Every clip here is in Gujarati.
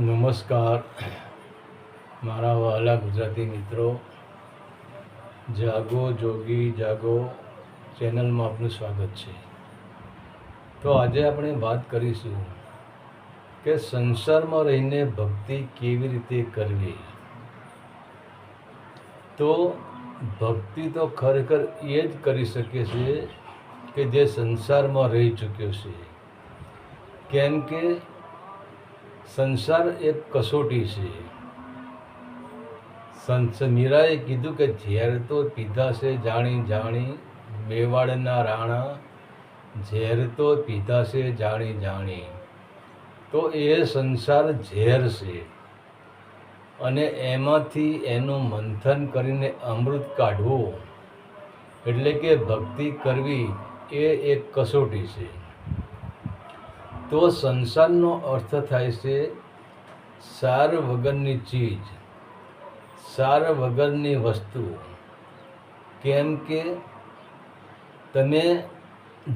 નમસ્કાર. મારા વહાલા ગુજરાતી મિત્રો, જાગો જોગી જાગો ચેનલમાં આપનું સ્વાગત છે. તો આજે આપણે વાત કરીશું કે સંસારમાં રહીને ભક્તિ કેવી રીતે કરવી? તો ભક્તિ તો ખરેખર એ જ કરી શકીએ છીએ કે જે સંસારમાં રહી ચૂક્યો છે. કેમ કે સંસાર એક કસોટી છે. સંત મીરાએ કીધું કે ઝેર તો પીધા છે જાણી જાણી, મેવાડના રાણા, ઝેર તો પીધા છે જાણી જાણી. તો એ સંસાર ઝેર છે. અને એમાંથી એનું મંથન કરીને અમૃત કાઢવું. એટલે કે ભક્તિ કરવી એ એક કસોટી છે. તો સંસારનો અર્થ થાય છે સાર વગરની ચીજ. સાર વગરની વસ્તુ. કેમ કે તમે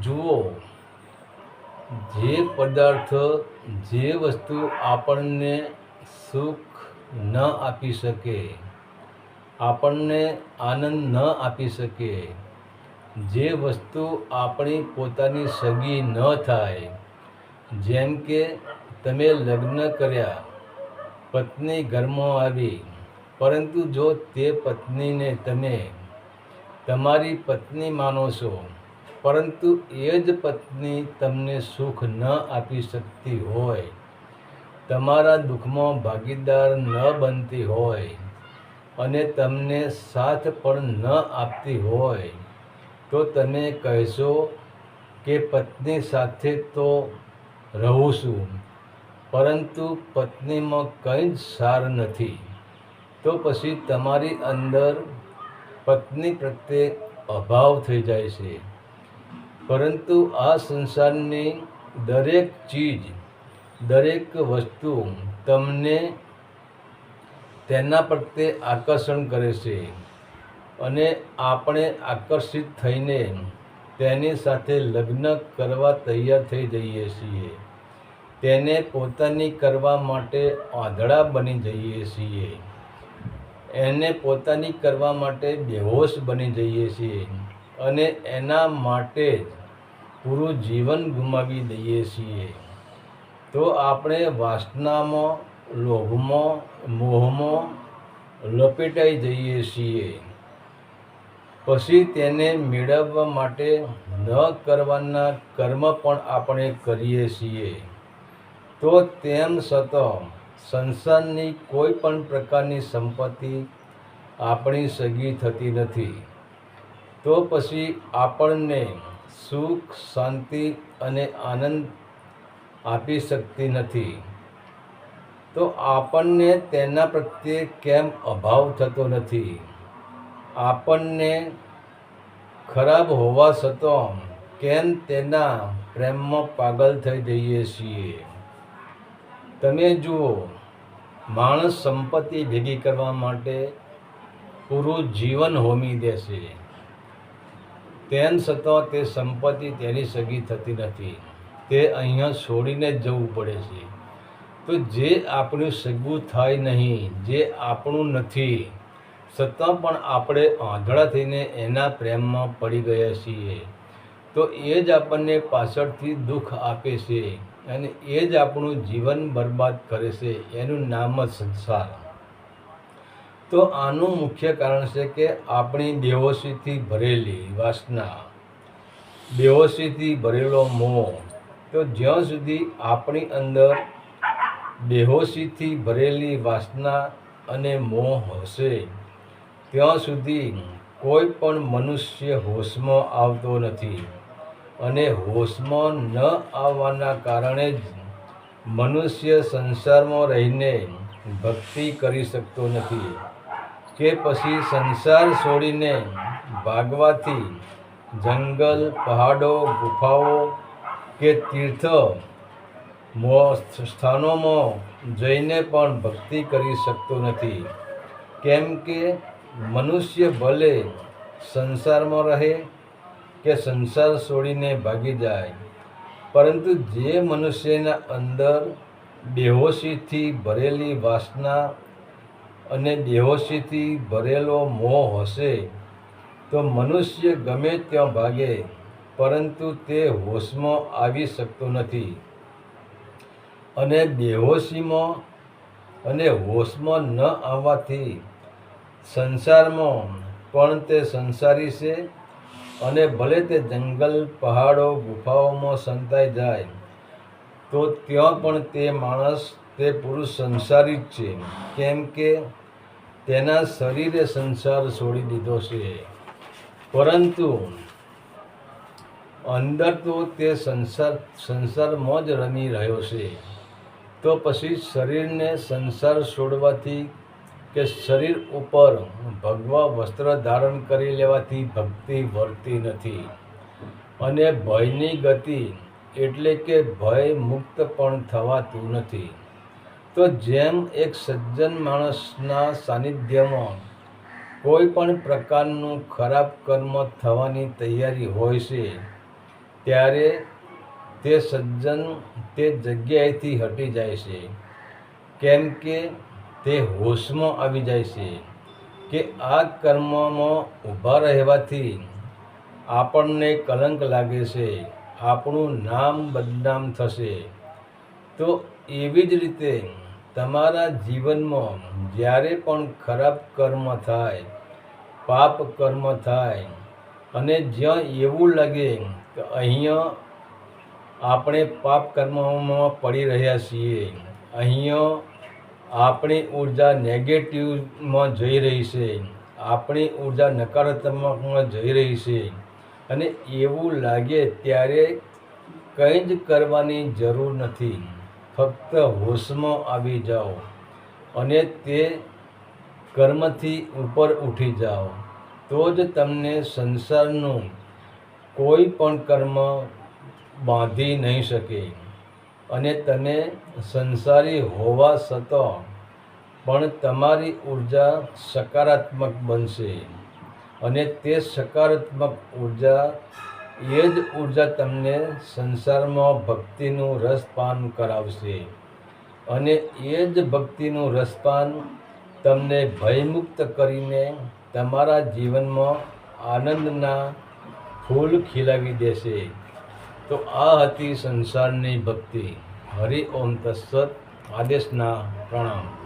જુઓ, જે પદાર્થ, જે વસ્તુ આપણને સુખ ન આપી શકે, આપણને આનંદ ન આપી શકે, જે વસ્તુ આપણી પોતાની સગી ન થાય જેમ કે તમે લગ્ન કર્યા, પત્ની ઘરમાં આવી, પરંતુ જો તે પત્નીને તમે તમારી પત્ની માનો છો, પરંતુ એ જ પત્ની તમને સુખ ન આપી શકતી હોય, તમારા દુઃખમાં ભાગીદાર ન બનતી હોય અને તમને સાથ પણ ન આપતી હોય, તો તમે કહેશો કે પત્ની સાથે તો રહું છું. પરંતુ પત્નીમાં કંઈ જ સાર નથી. તો પછી તમારી અંદર પત્ની પ્રત્યે અભાવ થઈ જાય છે. પરંતુ આ સંસારની દરેક ચીજ, દરેક વસ્તુ તમને તેના પ્રત્યે આકર્ષણ કરે છે. અને આપણે આકર્ષિત થઈને તેની સાથે લગ્ન કરવા તૈયાર થઈ જઈએ છીએ. તેને પોતાની કરવા માટે આંધળા બની જઈએ છીએ. એને પોતાની કરવા માટે બેહોશ બની જઈએ છીએ અને એના માટે જ પૂરું જીવન ગુમાવી દઈએ છીએ. તો આપણે વાસનામાં, લોભમાં, મોહમાં લપેટાઈ જઈએ છીએ. પછી તેને મેળવવા માટે ન કરવાના કર્મ પણ આપણે કરીએ છીએ. તો તેમ છતાં સંસારની કોઈ પણ પ્રકારની સંપત્તિ આપણી સગી થતી નથી. તો પછી આપણને સુખ, શાંતિ અને આનંદ આપી શકતી નથી. તો આપણને તેના પ્રત્યે કેમ અભાવ થતો નથી? આપણને ખરાબ હોવા છતાં કેમ તેના પ્રેમમાં પાગલ થઈ જઈએ છીએ? તમે જુઓ, માણસ સંપત્તિ ભેગી કરવા માટે પૂરું જીવન હોમી દેશે તેમ છતાં તે સંપત્તિ તેની સગી થતી નથી. તે અહીંયા છોડીને જ જવું પડે છે. તો જે આપણું સગું થાય નહીં, જે આપણું નથી છતાં પણ આપણે આંધળા થઈને એના પ્રેમમાં પડી ગયા છીએ. તો એ જ આપણને પાછળથી દુઃખ આપે છે અને એ જ આપણું જીવન બરબાદ કરે છે, એનું નામ જ સંસાર. તો આનું મુખ્ય કારણ છે કે આપણી બેહોશીથી ભરેલી વાસના, બેહોશીથી ભરેલો મોહ. તો જ્યાં સુધી આપણી અંદર બેહોશીથી ભરેલી વાસના અને મોહ હશે ત્યાં સુધી કોઈ પણ મનુષ્ય હોશમાં આવતો નથી અને હોશમાં ન આવવાના કારણે જ મનુષ્ય સંસારમાં રહીને ભક્તિ કરી શકતો નથી કે પછી સંસાર છોડીને ભાગવાથી જંગલ, પહાડો, ગુફાઓ કે તીર્થ સ્થાનોમાં જઈને પણ ભક્તિ કરી શકતો નથી. કેમ કે મનુષ્ય ભલે સંસારમાં રહે કે સંસાર છોડીને ભાગી જાય, પરંતુ જે મનુષ્યના અંદર બેહોશીથી ભરેલી વાસના અને બેહોશીથી ભરેલો મોહ હશે, તો મનુષ્ય ગમે ત્યાં ભાગે, પરંતુ તે હોશમાં આવી શકતો નથી. અને બેહોશીમાં અને હોશમાં ન આવવાથી સંસારમાં પણ તે સંસારી છે અને ભલે તે જંગલ, પહાડો, ગુફાઓમાં સંતાઈ જાય, તો ત્યાં પણ તે માણસ, તે પુરુષ સંસારી જ છે. કેમ કે તેના શરીરે સંસાર છોડી દીધો છે. પરંતુ અંદર તો તે સંસાર, સંસારમાં જ રમી રહ્યો છે. તો પછી શરીરને સંસાર છોડવાથી કે શરીર ઉપર ભગવા વસ્ત્ર ધારણ કરી લેવાથી ભક્તિ વર્તી નથી. અને ભયની ગતિ એટલે કે ભય મુક્ત પણ થવાતું નથી. તો જેમ એક સજ્જન માણસના સાનિધ્યમાં કોઈ પણ પ્રકારનું ખરાબ કર્મ થવાની તૈયારી હોય છે, ત્યારે તે સજ્જન તે જગ્યાએથી હટી જાય છે. કેમ કે તે હોશમાં આવી જાય છે કે આ કર્મમાં ઊભા રહેવાથી આપણને કલંક લાગે છે, આપણું નામ બદનામ થશે. તો એવી જ રીતે તમારા જીવનમાં જ્યારે પણ ખરાબ કર્મ થાય, પાપ કર્મ થાય અને જ્યાં એવું લાગે કે અહીંયા આપણે પાપ કર્મમાં પડી રહ્યા છીએ, અહીંયા આપણી ઊર્જા નેગેટિવમાં જઈ રહી છે. આપણી ઊર્જા નકારાત્મકમાં જઈ રહી છે. અને એવું લાગે ત્યારે કંઈ જ કરવાની જરૂર નથી. ફક્ત હોશમાં આવી જાઓ અને તે કર્મથી ઉપર ઉઠી જાઓ. તો જ તમને સંસારનું કોઈ પણ કર્મ બાંધી નહીં શકે. અને તમે સંસારી હોવા છતાં પણ તમારી ઊર્જા સકારાત્મક બનશે. અને તે સકારાત્મક ઊર્જા એ જ ઊર્જા તમને સંસારમાં ભક્તિનું રસપાન કરાવશે. અને એ જ ભક્તિનું રસપાન તમને ભયમુક્ત કરીને તમારા જીવનમાં આનંદના ફૂલ ખીલાવી દેશે. તો આ હતી સંસારની ભક્તિ. હરિ ઓમ તત્સત આદેશના પ્રણામ.